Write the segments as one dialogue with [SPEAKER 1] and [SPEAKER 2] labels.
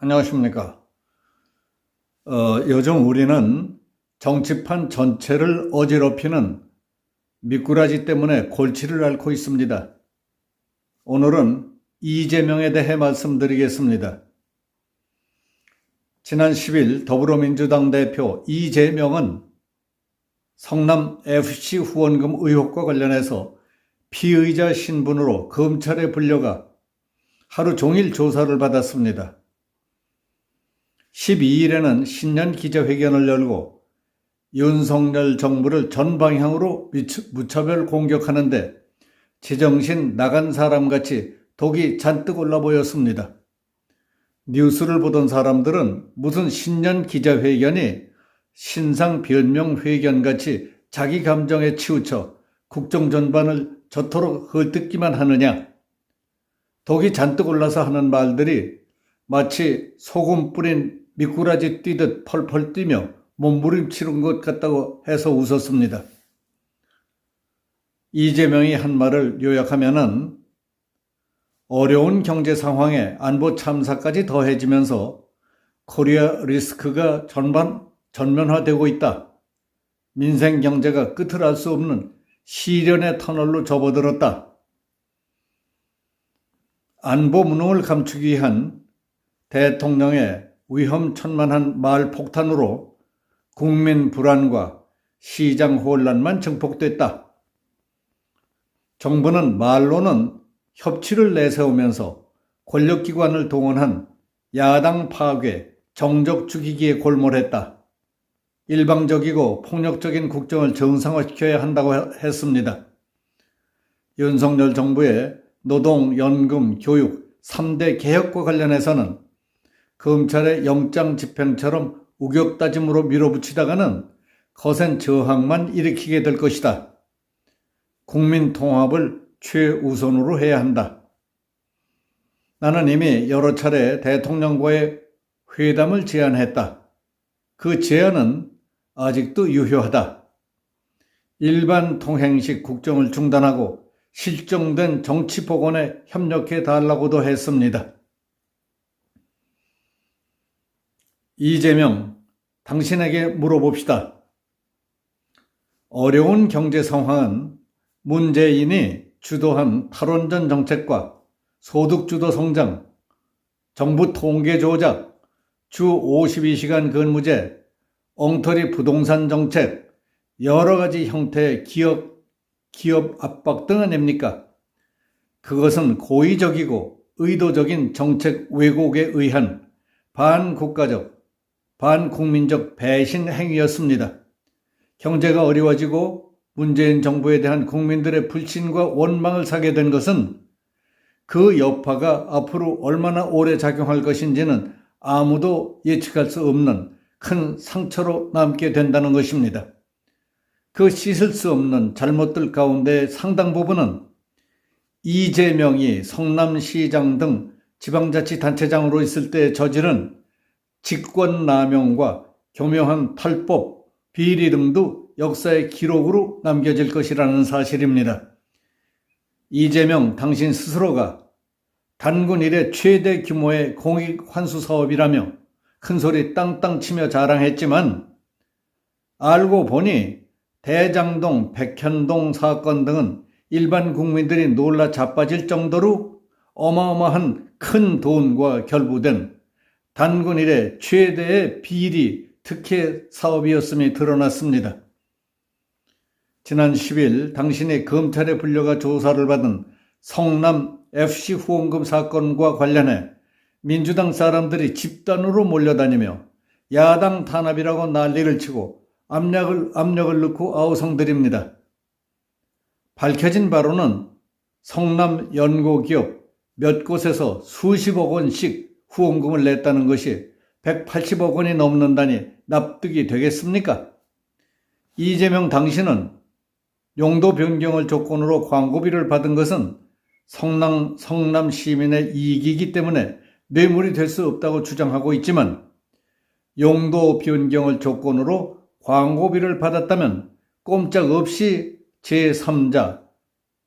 [SPEAKER 1] 안녕하십니까. 어, 요즘 우리는 정치판 전체를 어지럽히는 미꾸라지 때문에 골치를 앓고 있습니다. 오늘은 이재명에 대해 말씀드리겠습니다. 지난 10일 더불어민주당 대표 이재명은 성남 FC 후원금 의혹과 관련해서 피의자 신분으로 검찰에 불려가 하루 종일 조사를 받았습니다. 12일에는 신년 기자회견을 열고 윤석열 정부를 전방향으로 무차별 공격하는데 제정신 나간 사람같이 독이 잔뜩 올라 보였습니다. 뉴스를 보던 사람들은 무슨 신년 기자회견이 신상 변명 회견같이 자기 감정에 치우쳐 국정 전반을 저토록 헐뜯기만 하느냐. 독이 잔뜩 올라서 하는 말들이 마치 소금 뿌린 미꾸라지 뛰듯 펄펄 뛰며 몸부림치는 것 같다고 해서 웃었습니다. 이재명이 한 말을 요약하면은 어려운 경제 상황에 안보 참사까지 더해지면서 코리아 리스크가 전반 전면화되고 있다. 민생 경제가 끝을 알 수 없는 시련의 터널로 접어들었다. 안보 무능을 감추기 위한 대통령의 위험천만한 말 폭탄으로 국민 불안과 시장 혼란만 증폭됐다. 정부는 말로는 협치를 내세우면서 권력기관을 동원한 야당 파괴, 정적 죽이기에 골몰했다. 일방적이고 폭력적인 국정을 정상화시켜야 한다고 했습니다. 윤석열 정부의 노동, 연금, 교육 3대 개혁과 관련해서는 검찰의 영장 집행처럼 우격다짐으로 밀어붙이다가는 거센 저항만 일으키게 될 것이다. 국민 통합을 최우선으로 해야 한다. 나는 이미 여러 차례 대통령과의 회담을 제안했다. 그 제안은 아직도 유효하다. 일반 통행식 국정을 중단하고 실종된 정치 복원에 협력해 달라고도 했습니다. 이재명, 당신에게 물어봅시다. 어려운 경제 상황은 문재인이 주도한 탈원전 정책과 소득주도 성장, 정부 통계 조작, 주 52시간 근무제, 엉터리 부동산 정책, 여러 가지 형태의 기업, 기업 압박 등 아닙니까? 그것은 고의적이고 의도적인 정책 왜곡에 의한 반국가적, 반국민적 배신 행위였습니다. 경제가 어려워지고 문재인 정부에 대한 국민들의 불신과 원망을 사게 된 것은 그 여파가 앞으로 얼마나 오래 작용할 것인지는 아무도 예측할 수 없는 큰 상처로 남게 된다는 것입니다. 그 씻을 수 없는 잘못들 가운데 상당 부분은 이재명이 성남시장 등 지방자치단체장으로 있을 때 저지른 직권남용과 교묘한 탈법, 비리 등도 역사의 기록으로 남겨질 것이라는 사실입니다. 이재명 당신 스스로가 단군 이래 최대 규모의 공익 환수 사업이라며 큰소리 땅땅 치며 자랑했지만 알고 보니 대장동, 백현동 사건 등은 일반 국민들이 놀라 자빠질 정도로 어마어마한 큰 돈과 결부된 단군 이래 최대의 비리 특혜 사업이었음이 드러났습니다. 지난 10일 당신이 검찰에 불려가 조사를 받은 성남 FC 후원금 사건과 관련해 민주당 사람들이 집단으로 몰려다니며 야당 탄압이라고 난리를 치고 압력을, 압력을 넣고 아우성들입니다. 밝혀진 바로는 성남 연고기업 몇 곳에서 수십억 원씩 후원금을 냈다는 것이 180억 원이 넘는다니 납득이 되겠습니까? 이재명 당신은 용도 변경을 조건으로 광고비를 받은 것은 성남, 성남 시민의 이익이기 때문에 뇌물이 될 수 없다고 주장하고 있지만 용도 변경을 조건으로 광고비를 받았다면 꼼짝없이 제3자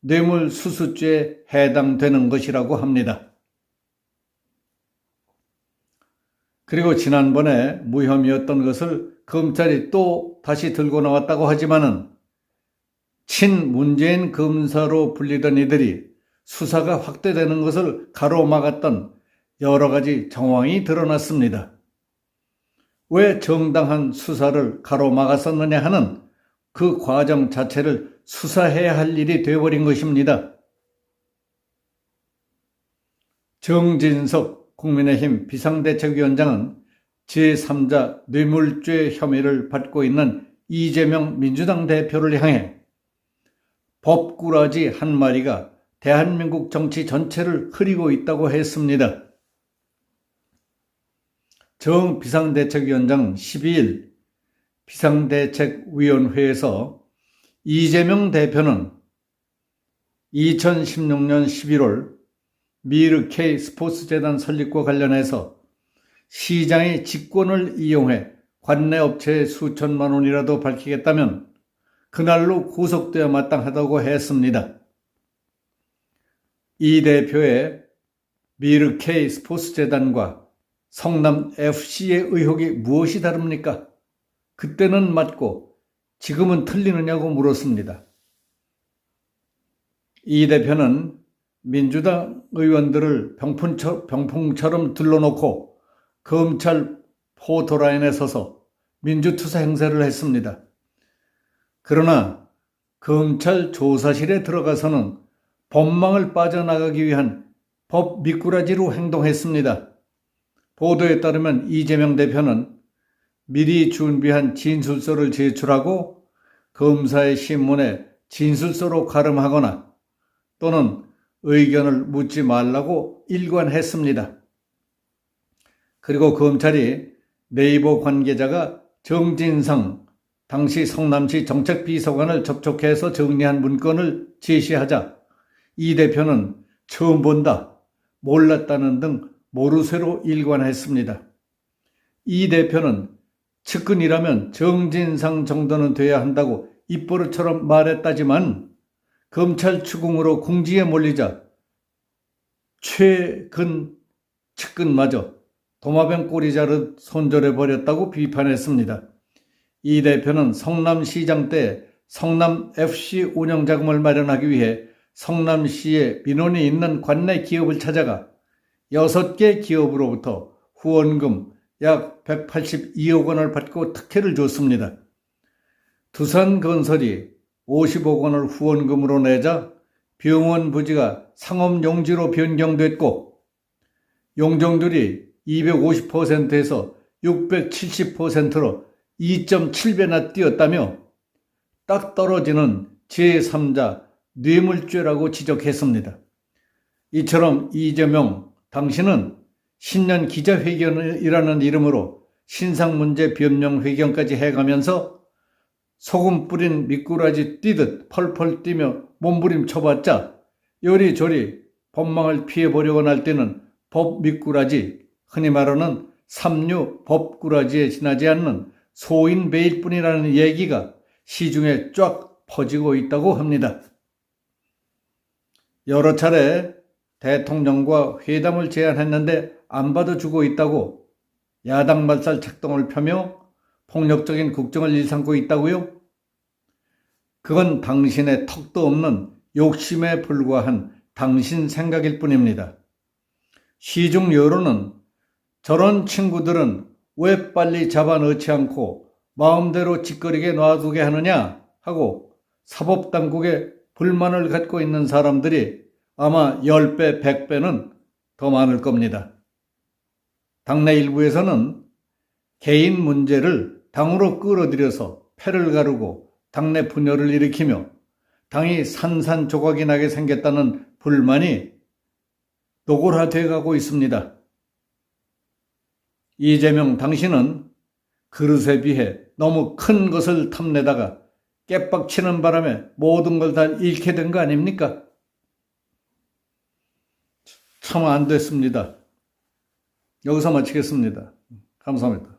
[SPEAKER 1] 뇌물 수수죄에 해당되는 것이라고 합니다. 그리고 지난번에 무혐의였던 것을 검찰이 또 다시 들고 나왔다고 하지만은 친 문재인 검사로 불리던 이들이 수사가 확대되는 것을 가로막았던 여러 가지 정황이 드러났습니다. 왜 정당한 수사를 가로막았었느냐 하는 그 과정 자체를 수사해야 할 일이 되어버린 것입니다. 정진석 국민의힘 비상대책위원장은 제3자 뇌물죄 혐의를 받고 있는 이재명 민주당 대표를 향해 법꾸라지 한 마리가 대한민국 정치 전체를 흐리고 있다고 했습니다. 정 비상대책위원장 12일 비상대책위원회에서 이재명 대표는 2016년 11월 미르K 스포츠 재단 설립과 관련해서 시장의 직권을 이용해 관내 업체에 수천만 원이라도 밝히겠다면 그날로 구속되어 마땅하다고 했습니다. 이 대표의 미르K 스포츠 재단과 성남 FC의 의혹이 무엇이 다릅니까? 그때는 맞고 지금은 틀리느냐고 물었습니다. 이 대표는 민주당 의원들을 병풍처, 병풍처럼 둘러놓고 검찰 포토라인에 서서 민주투사 행세를 했습니다. 그러나 검찰 조사실에 들어가서는 법망을 빠져나가기 위한 법 미꾸라지로 행동했습니다. 보도에 따르면 이재명 대표는 미리 준비한 진술서를 제출하고 검사의 신문에 진술서로 가름하거나 또는 의견을 묻지 말라고 일관했습니다. 그리고 검찰이 네이버 관계자가 정진상 당시 성남시 정책비서관을 접촉해서 정리한 문건을 제시하자 이 대표는 처음 본다, 몰랐다는 등 모르쇠로 일관했습니다. 이 대표는 측근이라면 정진상 정도는 돼야 한다고 입버릇처럼 말했다지만 검찰 추궁으로 궁지에 몰리자 최근 측근마저 도마뱀 꼬리 자르 손절해 버렸다고 비판했습니다. 이 대표는 성남시장 때 성남FC 운영 자금을 마련하기 위해 성남시에 민원이 있는 관내 기업을 찾아가 6개 기업으로부터 후원금 약 182억 원을 받고 특혜를 줬습니다. 두산건설이 50억 원을 후원금으로 내자 병원 부지가 상업 용지로 변경됐고 용적률이 250%에서 670%로 2.7배나 뛰었다며 딱 떨어지는 제3자 뇌물죄라고 지적했습니다. 이처럼 이재명 당신은 신년 기자회견이라는 이름으로 신상문제 변명회견까지 해가면서 소금 뿌린 미꾸라지 뛰듯 펄펄 뛰며 몸부림 쳐봤자 요리조리 법망을 피해보려고 날 때는 법 미꾸라지, 흔히 말하는 삼류 법꾸라지에 지나지 않는 소인 배일 뿐이라는 얘기가 시중에 쫙 퍼지고 있다고 합니다. 여러 차례 대통령과 회담을 제안했는데 안 받아주고 있다고 야당 말살 작동을 펴며 폭력적인 국정을 일삼고 있다고요? 그건 당신의 턱도 없는 욕심에 불과한 당신 생각일 뿐입니다. 시중 여론은 저런 친구들은 왜 빨리 잡아넣지 않고 마음대로 짓거리게 놔두게 하느냐 하고 사법당국에 불만을 갖고 있는 사람들이 아마 10배, 100배는 더 많을 겁니다. 당내 일부에서는 개인 문제를 당으로 끌어들여서 패를 가르고 당내 분열을 일으키며 당이 산산조각이 나게 생겼다는 불만이 노골화돼 가고 있습니다. 이재명 당신은 그릇에 비해 너무 큰 것을 탐내다가 깨빡치는 바람에 모든 걸 다 잃게 된 거 아닙니까? 참 안 됐습니다. 여기서 마치겠습니다. 감사합니다.